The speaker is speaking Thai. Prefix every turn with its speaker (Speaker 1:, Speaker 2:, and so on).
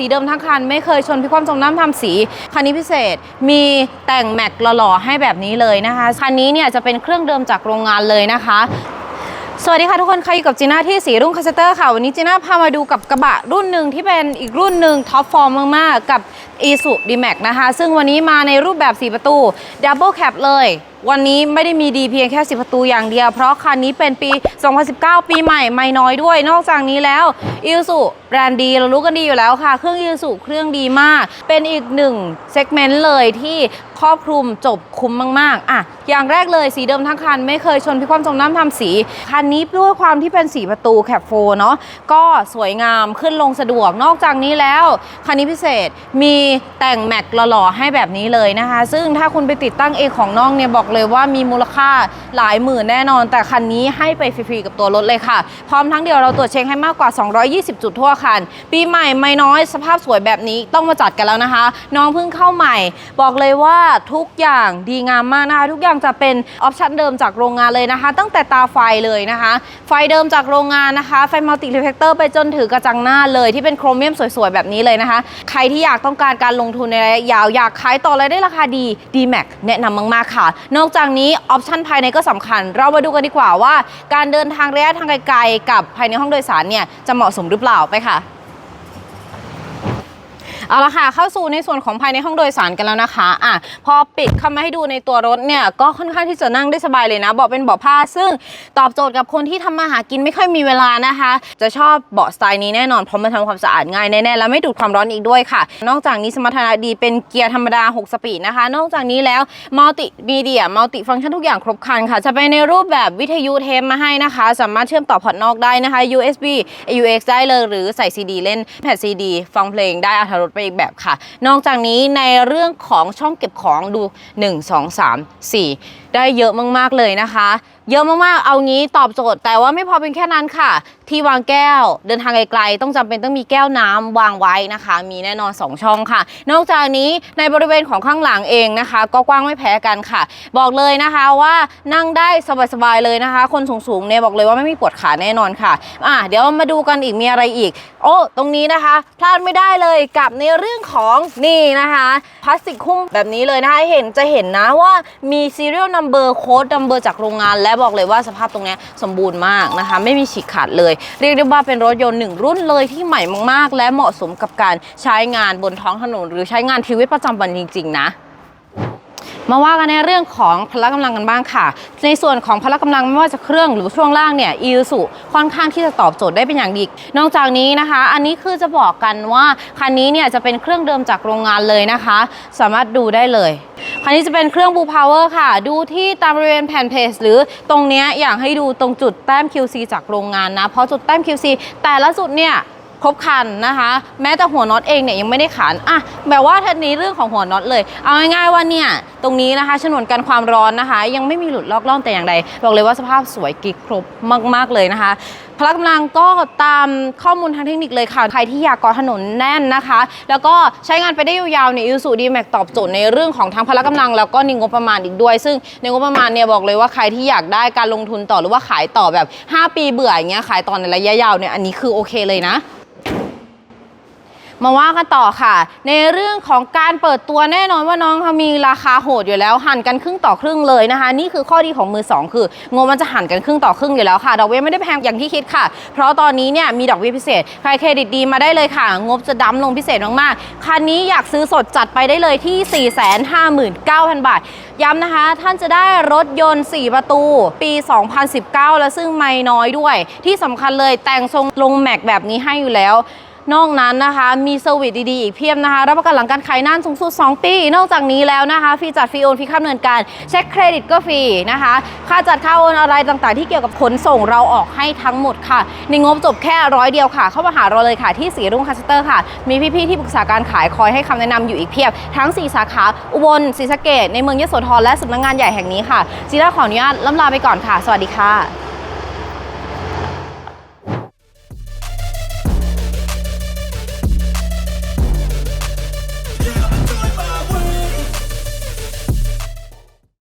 Speaker 1: สีเดิมทั้งคันไม่เคยชนพิความจมน้ำทำสี คันนี้พิเศษมีแต่งแม็กหล่อๆให้แบบนี้เลยนะคะ คันนี้เนี่ยจะเป็นเครื่องเดิมจากโรงงานเลยนะคะ สวัสดีค่ะทุกคนใครอยู่กับจีน่าที่สีรุ่งคาสเตอร์ค่ะ วันนี้จีน่าพามาดูกับกระบะรุ่นหนึ่งที่เป็นอีกรุ่นหนึ่งท็อปฟอร์มมากๆ กับ i s u d m a x นะคะ ซึ่งวันนี้มาในรูปแบบ 4 ประตู Double Cab เลย วันนี้ไม่ได้มีดีเพียงแค่ 10 ประตูอย่างเดียว เพราะคันนี้เป็นปี 2019 ปีใหม่ไม่น้อยด้วย นอกจากนี้แล้ว i s u แบรนด์ดีเรารู้กันดีอยู่แล้วค่ะ เครื่อง i s u เครื่องดีมาก เป็นอีกหนึ่งเซกเมนต์เลยที่ครอบคลุมจบคุ้มมาก ๆ อะ อย่างแรกเลยสีเดิมทั้งคัน ไม่เคยชนพิความจมน้ำทำสี คันนี้ด้วยความที่เป็นสีประตูแคปโฟเนาะก็สวยงามขึ้นลงสะดวกนอกจากนี้แล้ว คันนี้พิเศษมีแต่งแม็กหล่อๆให้แบบนี้เลยนะคะ ซึ่งถ้าคุณไปติดตั้งเองของน้องเนี่ยบอกเลยว่ามีมูลค่าหลายหมื่นแน่นอน แต่คันนี้ให้ไปฟรีๆกับตัวรถเลยค่ะ พร้อมทั้งเดียวเราตรวจเช็คให้มากกว่า 220 จุดทั่วคัน ปีใหม่ไม่น้อยสภาพสวยแบบนี้ต้องมาจัดกันแล้วนะคะ น้องเพิ่งเข้าใหม่ บอกเลยว่าทุกอย่างดีงามมากนะคะทุกอย่างจะเป็นออปชันเดิมจากโรงงานเลยนะคะ ตั้งแต่ตาไฟเลยนะคะ ไฟเดิมจากโรงงานนะคะไฟมัลติรีเฟกเตอร์ไปจนถือกระจังหน้าเลยที่เป็นโครเมียมสวยๆ แบบนี้เลยนะคะ ใครที่อยากต้องการการลงทุนในระยะยาวอยากขายต่อเลยได้ราคาดี D-Max แนะนำมากๆค่ะนอกจากนี้ออปชันภายในก็สำคัญ เรามาดูกันดีกว่าว่า การเดินทางระยะทางไกลๆกับภายในห้องโดยสารเนี่ยจะเหมาะสมหรือเปล่าไปค่ะ เอาละค่ะเข้าสู่ในส่วนของภายในห้องโดยสารกันแล้วนะคะอะพอปิดเข้ามาให้ดูในตัวรถเนี่ยก็ค่อนข้างที่จะนั่งได้สบายเลยนะเบาะเป็นเบาะผ้า ซึ่งตอบโจทย์กับคนที่ทำมาหากินไม่ค่อยมีเวลานะคะ จะชอบเบาะสไตล์นี้แน่นอนเพราะมันทำความสะอาดง่ายแน่ๆและไม่ดูดความร้อนอีกด้วยค่ะ นอกจากนี้สมรรถนะดีเป็นเกียร์ธรรมดา 6 สปีดนะคะ นอกจากนี้แล้วมัลติมีเดียมัลติฟังก์ชันทุกอย่างครบครันค่ะ จะไปในรูปแบบวิทยุเทปมาให้นะคะ สามารถเชื่อมต่อพอร์ตนอกได้นะคะ USB AUX ได้เลยหรือใส่ CD เล่นแผ่น CD ฟังเพลงได้อัธรสไปอีกแบบค่ะ นอกจากนี้ในเรื่องของช่องเก็บของดู 1 2 3 4 ได้เยอะมากๆเลยนะคะ เยอะมากๆ เอางี้ตอบโจทย์ แต่ว่าไม่พอเป็นแค่นั้นค่ะ ที่วางแก้วเดินทางไกลๆ ต้องจำเป็นต้องมีแก้วน้ำวางไว้นะคะ มีแน่นอน 2 ช่องค่ะ นอกจากนี้ในบริเวณของข้างหลังเองนะคะ ก็กว้างไม่แพ้กันค่ะ บอกเลยนะคะว่านั่งได้สบายๆเลยนะคะ คนสูงๆเนี่ยบอกเลยว่าไม่มีปวดขาแน่นอนค่ะอะเดี๋ยวมาดูกันอีกมีอะไรอีก โอ้ตรงนี้นะคะพลาดไม่ได้เลยกับในเรื่องของนี่นะคะพลาสติกหุ้มแบบนี้เลยนะคะเห็นจะเห็นนะว่ามีซีเรียล serial number code number จากโรงงาน และบอกเลยว่าสภาพตรงนี้สมบูรณ์มากนะคะ ไม่มีฉีกขาดเลย เรียกได้ว่าเป็นรถยนต์หนึ่งรุ่นเลยที่ใหม่มากๆ และเหมาะสมกับการใช้งานบนท้องถนน หรือใช้งานชีวิตประจำวันจริง ๆ นะมาว่ากันในเรื่องของพละกำลังกันบ้างค่ะ ในส่วนของพละกำลังไม่ว่าจะเครื่องหรือช่วงล่างเนี่ยอีสุค่อนข้างที่จะตอบโจทย์ได้เป็นอย่างดี นอกจากนี้นะคะ อันนี้คือจะบอกกันว่าคันนี้เนี่ยจะเป็นเครื่องเดิมจากโรงงานเลยนะคะ สามารถดูได้เลย คันนี้จะเป็นเครื่องบูพาวเวอร์ค่ะ ดูที่ตามบริเวณแผ่นเพจหรือตรงเนี้ยอยากให้ดูตรงจุดแต้ม QC จากโรงงานนะ เพราะจุดแต้ม QC แต่ละจุดเนี่ยครบคันนะคะ แม้แต่หัวน็อตเองเนี่ยยังไม่ได้ขานอะแบบว่าทันนี้เรื่องของหัวน็อตเลย เอาง่ายๆว่าเนี่ยตรงนี้นะคะฉนวนกันความร้อนนะคะ ยังไม่มีหลุดลอกล่องแต่อย่างใดบอกเลยว่าสภาพสวยกิ๊กครบมากๆเลยนะคะพละกำลังก็ตามข้อมูลทางเทคนิคเลยค่ะ ใครที่อยากก่อถนนแน่นนะคะ แล้วก็ใช้งานไปได้ยาวๆในอิสุดีแม็กตอบโจทย์ในเรื่องของทั้งพละกำลัง แล้วก็ในงบประมาณอีกด้วย ซึ่งในงบประมาณเนี่ยบอกเลยว่าใครที่อยากได้การลงทุนต่อหรือว่าขายต่อแบบ 5 ปีเบื่ออย่างเงี้ยขายต่อในระยะยาวเนี่ยอันนี้คือโอเคเลยนะ มาว่ากันต่อค่ะ ในเรื่องของการเปิดตัวแน่นอนว่าน้องเขามีราคาโหดอยู่แล้วหั่นกันครึ่งต่อครึ่งเลยนะคะ นี่คือข้อดีของมือสองคืองบมันจะหั่นกันครึ่งต่อครึ่งอยู่แล้วค่ะ ดอกเบี้ยไม่ได้แพงอย่างที่คิดค่ะ เพราะตอนนี้เนี่ยมีดอกเบี้ยพิเศษ ใครเครดิตดีมาได้เลยค่ะ งบจะดั้มลงพิเศษมากๆคันนี้อยากซื้อสดจัดไปได้เลยที่ 459,000 บาท ย้ำนะคะ ท่านจะได้รถยนต์ 4 ประตู ปี 2019 แล้วซึ่งไม่น้อยด้วย ที่สำคัญเลยแต่งทรงลงแม็กแบบนี้ให้อยู่แล้ว นอกนั้นนะคะมีเซอร์วิสดีๆอีกเพียบนะคะ รับประกันหลังการขายนานสูงสุด 2 ปี นอกจากนี้แล้วนะคะฟรีจัดฟรีโอนฟรีค่าดำเนินการ เช็คเครดิตก็ฟรีนะคะ ค่าจัดค่าโอนอะไรต่างๆ ที่เกี่ยวกับขนส่งเราออกให้ทั้งหมดค่ะ ในงบจบแค่ร้อยเดียวค่ะ เข้ามาหาเราเลยค่ะ ที่สีรุ่งคัสเตอร์ค่ะ มีพี่ๆที่ปรึกษาการขายคอยให้คำแนะนำอยู่อีกเพียบ ทั้ง 4 สาขาอุบลศรีสะเกดในเมืองยโสธรและสำนักงานใหญ่แห่งนี้ค่ะจีน่าขออนุญาตล่ำลาไปก่อนค่ะ สวัสดีค่ะ